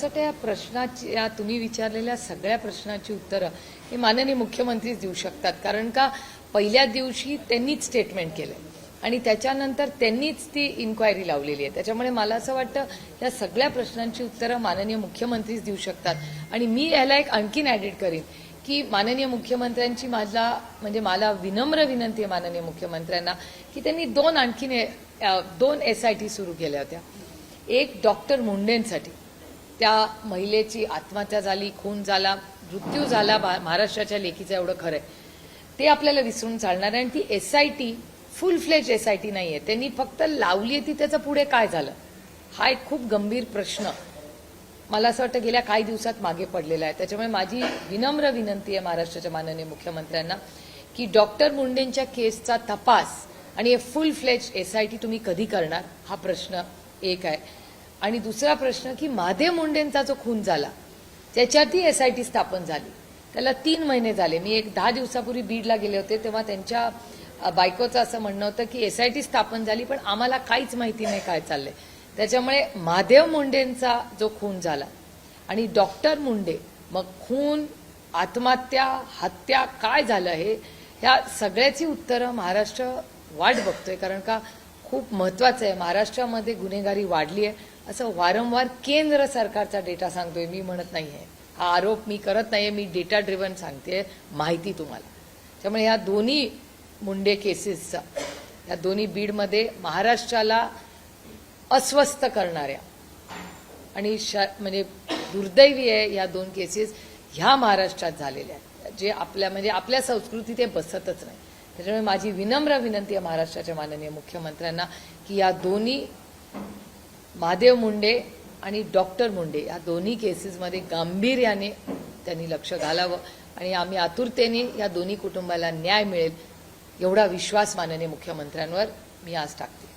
असं त्या प्रश्नाची या तुम्ही विचारलेल्या सगळ्या प्रश्नाची उत्तरं हे माननीय मुख्यमंत्रीच देऊ शकतात. कारण का पहिल्या दिवशी त्यांनीच स्टेटमेंट केलं. आणि त्याच्यानंतर त्यांनीच ती इन्क्वायरी लावलेली आहे. त्याच्यामुळे मला असं वाटतं या सगळ्या प्रश्नांची उत्तरं माननीय मुख्यमंत्रीच देऊ शकतात. आणि मी याला एक आणखीन ऍडिट करीन की माननीय मुख्यमंत्र्यांची माझा म्हणजे मला विनम्र विनंती आहे माननीय मुख्यमंत्र्यांना की त्यांनी दोन आणखीन दोन एस आय टी सुरू केल्या होत्या. एक डॉक्टर मुंडेंसाठी. त्या महिलेची आत्महत्या झाली खून झाला मृत्यू झाला महाराष्ट्राच्या लेखीचं एवढं खरं आहे. ते आपल्याला विसरून चालणार आहे आणि ती S I T full fledged S I T नाही आहे त्यांनी फक्त लावली आहे ती त्याचं पुढे काय झालं? हा एक खूप गंभीर प्रश्न. मला असं वाटतं गेल्या काही दिवसात मागे पडलेला आहे. त्याच्यामुळे माझी विनम्र विनंती आहे महाराष्ट्राच्या माननीय मुख्यमंत्र्यांना की डॉक्टर मुंडेंच्या केसचा तपास आणि हे full fledged S I T तुम्ही कधी करणार? हा प्रश्न एक आहे. आणि दुसरा प्रश्न की महादेव मुंडेंचा जो खून झाला त्याच्यातही एस आय टी स्थापन झाली. त्याला तीन महिने झाले. मी एक दहा दिवसापूर्वी बीडला गेले होते तेव्हा त्यांच्या बायकोचं असं म्हणणं होतं की एस आय टी स्थापन झाली पण आम्हाला काहीच माहिती नाही काय चाललंय. त्याच्यामुळे महादेव मुंडेंचा जो खून झाला आणि डॉक्टर मुंडे मग खून आत्महत्या हत्या काय झालं हे ह्या सगळ्याची उत्तरं महाराष्ट्र वाट बघतोय. कारण का खूप महत्वाचं आहे. महाराष्ट्रामध्ये गुन्हेगारी वाढली आहे. असं वारंवार केंद्र सरकारचा डेटा सांगतोय. मी म्हणत नाही आहे हा आरोप मी करत नाहीये. मी डेटा ड्रिव्हन सांगते माहिती तुम्हाला. त्यामुळे ह्या दोन्ही मुंडे केसेसचा या दोन्ही बीडमध्ये महाराष्ट्राला अस्वस्थ करणाऱ्या आणि श- म्हणजे दुर्दैवी आहे या दोन केसेस ह्या महाराष्ट्रात झालेल्या आहेत. जे आपल्या म्हणजे आपल्या संस्कृतीत ते बसतच नाही. त्याच्यामुळे माझी विनम्र विनंती आहे महाराष्ट्राच्या माननीय मुख्यमंत्र्यांना की या दोन्ही महादेव मुंडे आणि डॉक्टर मुंडे या दोन्ही केसेसमध्ये गांभीर्याने त्यांनी लक्ष घालावं आणि आम्ही आतुरतेने या दोन्ही कुटुंबाला न्याय मिळेल एवढा विश्वास माननीय मुख्यमंत्र्यांवर मी आज टाकते.